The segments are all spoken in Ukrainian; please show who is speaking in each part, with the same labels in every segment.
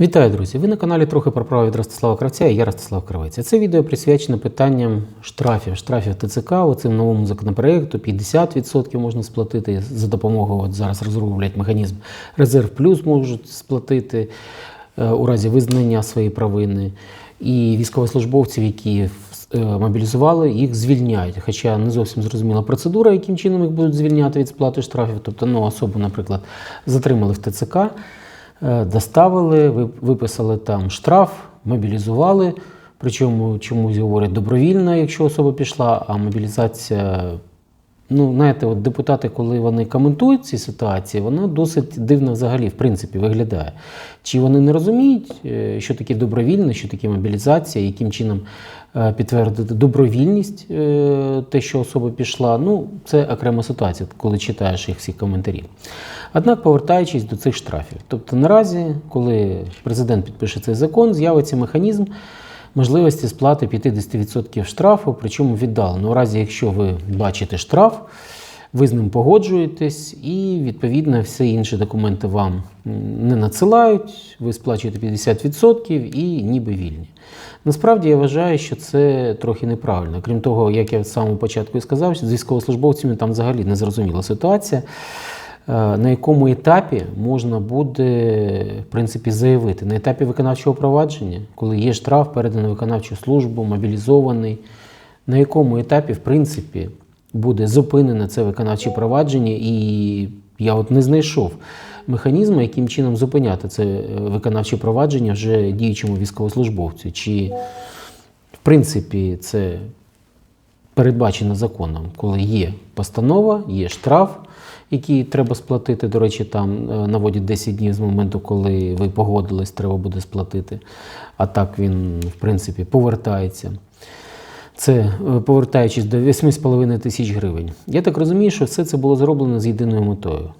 Speaker 1: Вітаю, друзі! Ви на каналі трохи про право від Ростислава Кравця і я Ростислав Кравець. Це відео присвячено питанням штрафів, штрафів ТЦК. Оцим новому законопроекту 50% можна сплатити за допомогою. От зараз розроблять механізм резерв плюс можуть сплатити е, у разі визнання своєї провини. І військовослужбовців, які е, мобілізували, їх звільняють. Хоча не зовсім зрозуміла процедура, яким чином їх будуть звільняти від сплати штрафів. Тобто, ну, особу, наприклад, затримали в ТЦК. Е, доставили, виписали там штраф, мобілізували. Причому чомусь говорять добровільно, якщо особа пішла, а мобілізація. Ну, знаєте, от депутати, коли вони коментують ці ситуації, вона досить дивно взагалі, в принципі, виглядає. Чи вони не розуміють, е, що таке добровільне, що таке мобілізація, яким чином е, підтвердити добровільність, е, те, що особа пішла. Ну, це окрема ситуація, коли читаєш їх всі коментарі. Однак, повертаючись до цих штрафів, тобто наразі, коли президент підпише цей закон, з'явиться механізм можливості сплати 50% штрафу, причому віддалено. У разі, якщо ви бачите штраф, ви з ним погоджуєтесь, і відповідно всі інші документи вам не надсилають, ви сплачуєте 50% і ніби вільні. Насправді я вважаю, що це трохи неправильно. Крім того, як я з самого початку і сказав, з військовослужбовцями там взагалі незрозуміла ситуація. Е, На якому етапі можна буде в принципі заявити? На етапі виконавчого провадження, коли є штраф, переданий виконавчу службу, мобілізований, на якому етапі, в принципі, буде зупинене це виконавче провадження, і я от не знайшов механізму, яким чином зупиняти це е, виконавче провадження вже діючому військовослужбовцю. Чи в принципі це передбачено законом, коли є постанова, є штраф, який треба сплатити. До речі, там е, наводять 10 днів з моменту, коли ви погодились, треба буде сплатити. А так він, в принципі, повертається. Це е, повертаючись до 8,5 тисяч гривень. Я так розумію, що все це було зроблено з єдиною метою.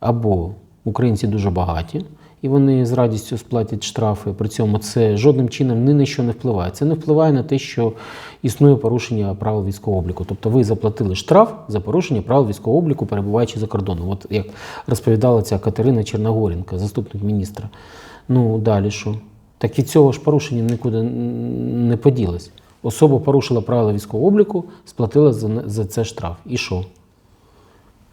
Speaker 1: Або українці дуже багаті, і вони з радістю сплатять штрафи. При цьому це жодним чином ні на що не впливає. Це не впливає на те, що існує порушення правил військового обліку. Тобто ви заплатили штраф за порушення правил військового обліку, перебуваючи за кордоном. От як розповідала ця Катерина Черногоренка, заступник міністра. Ну далі що? Так від цього ж порушення нікуди не поділось. Особа порушила правила військового обліку, сплатила за це штраф. І що?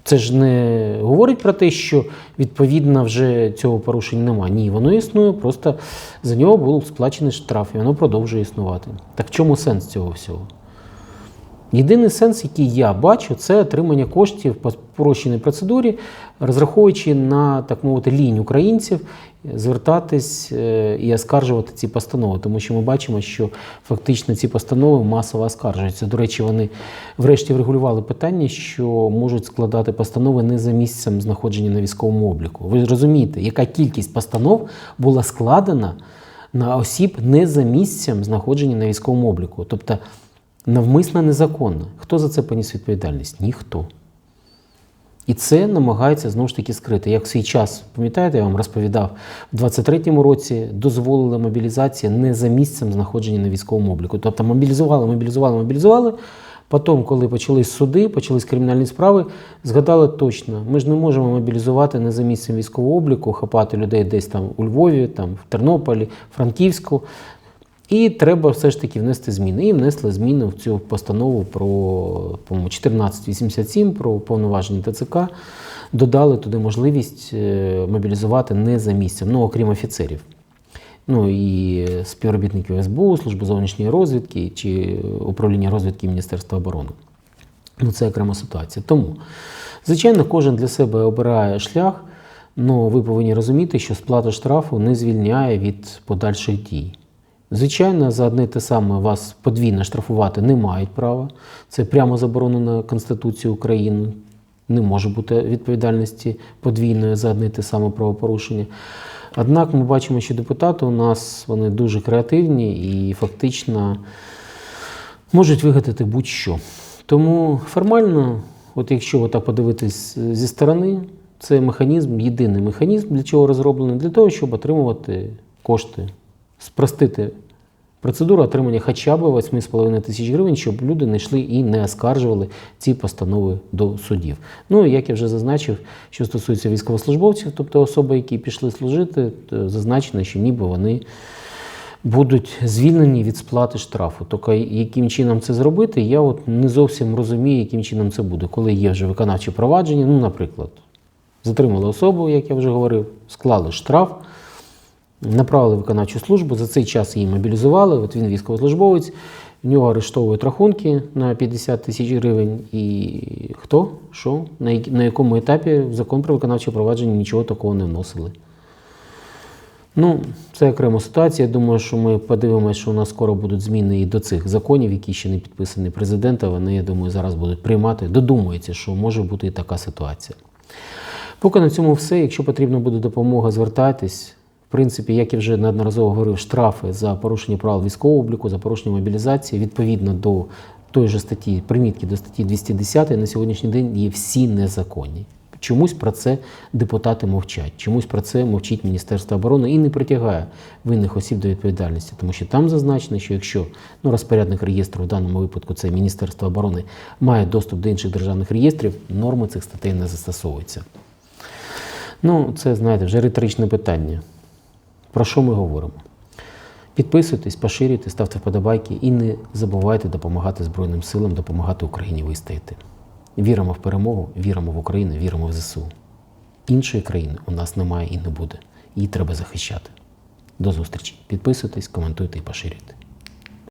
Speaker 1: Це ж не говорить про те, що відповідно вже цього порушення немає. Ні, воно існує, просто за нього був сплачений штраф, і воно продовжує існувати. Так в чому сенс цього всього? Єдиний сенс, який я бачу, це отримання коштів по спрощеній процедурі, розраховуючи на так мовити лінь українців, звертатись е, і оскаржувати ці постанови, тому що ми бачимо, що фактично ці постанови масово оскаржуються. До речі, вони врешті врегулювали питання, що можуть складати постанови не за місцем знаходження на військовому обліку. Ви розумієте, яка кількість постанов була складена на осіб не за місцем знаходження на військовому обліку. Тобто навмисно незаконно. Хто за це поніс відповідальність? Ніхто. І це намагається знову ж таки скрити. Як в свій час, пам'ятаєте, я вам розповідав, в 23-му році дозволили мобілізацію не за місцем знаходження на військовому обліку. Тобто мобілізували, мобілізували, мобілізували. Потім, коли почались суди, почались кримінальні справи, згадали точно, ми ж не можемо мобілізувати не за місцем військового обліку, хапати людей десь там у Львові, там в Тернополі, Франківську. І треба все ж таки внести зміни. І внесли зміни в цю постанову про по-моєму, 1487 про повноваження ТЦК. Додали туди можливість е, мобілізувати не за місцем, ну окрім офіцерів. Ну і співробітників СБУ, служби зовнішньої розвідки чи управління розвідки Міністерства оборони. Ну, це окрема ситуація. Тому, звичайно, кожен для себе обирає шлях, але ви повинні розуміти, що сплата штрафу не звільняє від подальших дій. Звичайно, за одне те саме вас подвійно штрафувати не мають права. Це прямо заборонено Конституцією України. Не може бути відповідальності подвійної за одне те саме правопорушення. Однак ми бачимо, що депутати у нас вони дуже креативні і фактично можуть вигадати будь-що. Тому формально, от якщо отак подивитись зі сторони, це механізм, єдиний механізм, для чого розроблений, для того, щоб отримувати кошти, спростити процедуру отримання хоча б 8,5 тисяч гривень, щоб люди не йшли і не оскаржували ці постанови до судів. Ну і як я вже зазначив, що стосується військовослужбовців, тобто особи, які пішли служити, зазначено, що ніби вони будуть звільнені від сплати штрафу. Тільки яким чином це зробити, я от не зовсім розумію, яким чином це буде, коли є вже виконавче провадження. Ну, наприклад, затримали особу, як я вже говорив, склали штраф, направили виконавчу службу, за цей час її мобілізували. От він військовослужбовець, в нього арештовують рахунки на 50 тисяч гривень. І хто, що, на, якому етапі в закон про виконавче провадження нічого такого не вносили. Ну, це окрема ситуація. Я думаю, що ми подивимося, що у нас скоро будуть зміни і до цих законів, які ще не підписані президентом. Вони, я думаю, зараз будуть приймати. Додумується, що може бути і така ситуація. Поки на цьому все. Якщо потрібна буде допомога, звертайтесь. Принципі, як я вже неодноразово говорив, штрафи за порушення правил військового обліку, за порушення мобілізації відповідно до тої ж статті, примітки до статті 210 на сьогоднішній день є всі незаконні. Чомусь про це депутати мовчать, чомусь про це мовчить Міністерство оборони і не притягає винних осіб до відповідальності, тому що там зазначено, що якщо ну, розпорядник реєстру в даному випадку це Міністерство оборони має доступ до інших державних реєстрів, норми цих статей не застосовуються. Ну, це, знаєте, вже риторичне питання. Про що ми говоримо? Підписуйтесь, поширюйте, ставте вподобайки і не забувайте допомагати Збройним силам, допомагати Україні вистояти. Віримо в перемогу, віримо в Україну, віримо в ЗСУ. Іншої країни у нас немає і не буде. Її треба захищати. До зустрічі. Підписуйтесь, коментуйте і поширюйте.